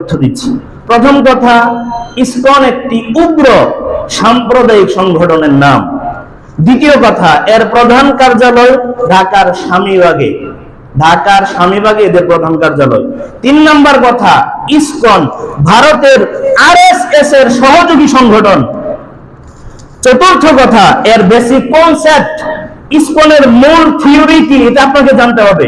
তথ্য দিচ্ছি। প্রথম কথা, ইসকন একটি উগ্র সাম্প্রদায়িক সংগঠনের নাম। দ্বিতীয় কথা, এর প্রধান কার্যালয় ঢাকার স্বামীবাগে। ঢাকার স্বামীবাগে এদের প্রধান কার্যালয়। তিন নম্বর কথা, ইসকন ভারতের আরএসএস এর সহযোগী সংগঠন। চতুর্থ কথা, এর বেসিক কনসেপ্ট ইসকনের মূল থিওরি কি, এটা আপনাকে জানতে হবে।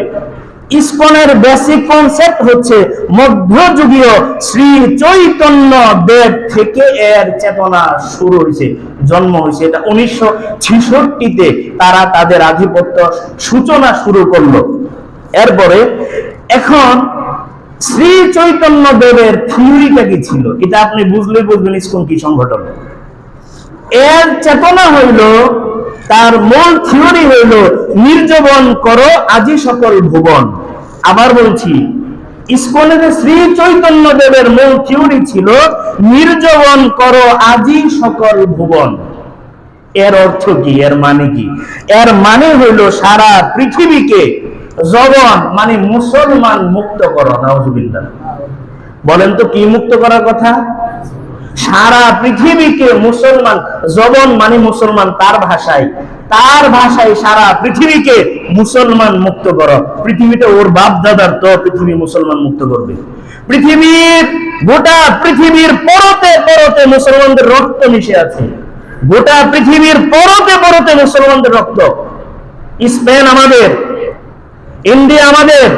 ইসকনের বেসিক কনসেপ্ট হচ্ছে মধ্যযুগীয় শ্রী চৈতন্য দেব থেকে এর চেতনা শুরু হয়েছে, জন্ম হয়েছে। এটা উনিশশো ছেষট্টিতে তারা তাদের আধিপত্য সূচনা শুরু করল। এরপরে এখন শ্রী চৈতন্য দেবের থিওরিটা কি ছিল? এটা আপনি বুঝলে বুঝবেন ইসকন কি সংগঠন। এর চেতনা হইল তার মূল থিওরি হইল, নির্জবন করো আজি সকল ভুবন। আবার বলছি ইস্কনের শ্রী চৈতন্য দেবের মূল থিওরি ছিল, নির্জবন করো আজি সকল ভুবন। এর অর্থ কি? এর মানে কি? এর মানে হইল সারা পৃথিবীকে জবন মানে মুসলমান মুক্ত করো। নাউজুবিল্লাহ। বলেন তো কি মুক্ত করার কথা? সারা পৃথিবীকে মুসলমান, জবন মানে মুসলমান তার ভাষায়। তার ভাষায় সারা পৃথিবীকে মুসলমান মুক্ত করো। পৃথিবীটা ওর বাপ দাদার তো পৃথিবী মুসলমান মুক্ত করবে। পৃথিবীর, গোটা পৃথিবীর পরতে পরতে মুসলমানদের রক্ত মিশে আছে। গোটা পৃথিবীর পরতে পরতে মুসলমানদের রক্ত। স্পেন আমাদের, ইন্ডিয়া আমাদের,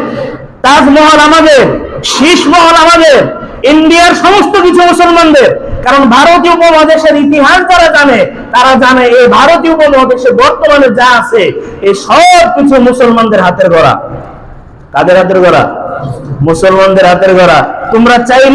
তাজমহল আমাদের শীষ মহল আমাদের, ইন্ডিয়ার সমস্ত কিছু মুসলমানদের কারণ ভারতীয় উপমহাদেশের ইতিহাস যারা জানে, তারা জানে এই ভারতীয় উপমহাদেশে বর্তমানে যা আছে, এই সব কিছু মুসলমানদের হাতের গড়া। কাদের হাতের গড়া? মুসলমানদের হাতের গড়া। তোমরা চাইলে